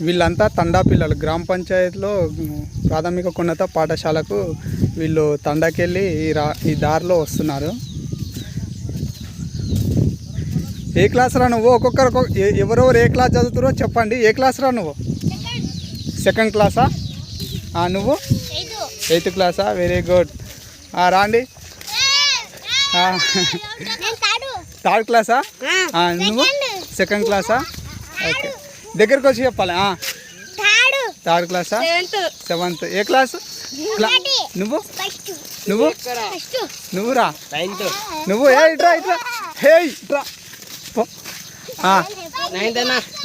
వీళ్ళంతా తండా పిల్లలు. గ్రామ పంచాయతీలో ప్రాథమిక ఉన్నత పాఠశాలకు వీళ్ళు తండాకెళ్ళి ఈ రా ఈ దారిలో వస్తున్నారు. ఏ క్లాస్ రా నువ్వు? ఒక్కొక్కరు ఎవరెవరు ఏ క్లాస్ చదువుతారో చెప్పండి. ఏ క్లాస్ రా నువ్వు? సెకండ్ క్లాసా? ఆ, నువ్వు? ఎయిత్ క్లాసా? Very good. రాండి థర్డ్. క్లాసా? ఆ, నువ్వు? సెకండ్. క్లాసా? ఓకే. దగ్గరకు వచ్చి చెప్పాలి ఆ, థర్డ్. క్లాసా సెవెంత్. ఏ క్లాస్? క్లా నువ్వు? నువ్వు? నువ్వురా? నువ్వు? ఏ ఇట్రా ఇట్రా. హే ఇట్రా.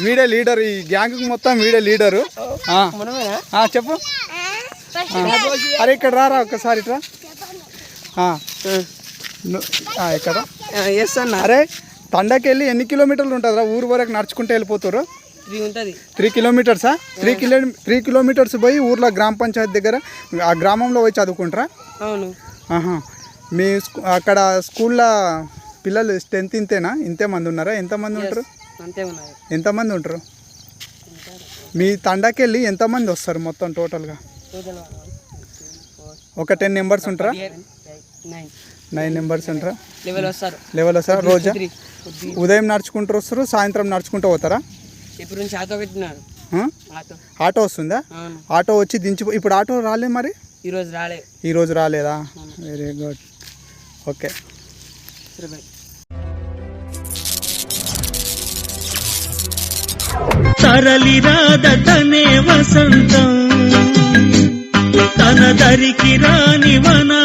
వీడే లీడర్. ఈ గ్యాంగ్ మొత్తం వీడే లీడరు. ఆ, మనమేనా? ఆ, చెప్పు. అరే ఇక్కడ రారా ఒక్కసారి ఇట్రా. ఇక్కడ. ఎస్ అన్న. అరే తండకి వెళ్ళి ఎన్ని కిలోమీటర్లు ఉంటుందిరా? ఊరు వరకు నడుచుకుంటూ వెళ్ళిపోతారు. త్రీ ఉంటుంది. త్రీ కిలోమీటర్సా త్రీ కిలో త్రీ కిలోమీటర్స్ పోయి ఊర్లో గ్రామ పంచాయతీ దగ్గర ఆ గ్రామంలో పోయి చదువుకుంటారా? అవును. ఆహా. మీ స్కూ అక్కడ స్కూల్లో పిల్లలు స్ట్రెంత్ ఇంతేనా? ఇంతే మంది ఉన్నారా? ఎంతమంది ఉంటారు? అంతే ఎంతమంది ఉంటారు? మీ తండాకి వెళ్ళి ఎంతమంది వస్తారు మొత్తం టోటల్గా? టోటల్ ఒక టెన్ మెంబర్స్ ఉంటారా? నైన్ మెంబర్స్ ఉంటారా? లెవెల్ వస్తారు. రోజా? ఉదయం నడుచుకుంటూ వస్తారు సాయంత్రం నడుచుకుంటూ పోతారా? ఇప్పుడు నుంచి ఆటో పెట్టినారు. వస్తుందా? ఆటో వచ్చి దించి ఇప్పుడు ఆటో రాలే మరి? ఈరోజు రాలే. ఈరోజు రాలేదా? వెరీ గుడ్ ఓకే సరే బాయ్ తరలిరాదతనే వసంతం. తన దరికి రాని కోసం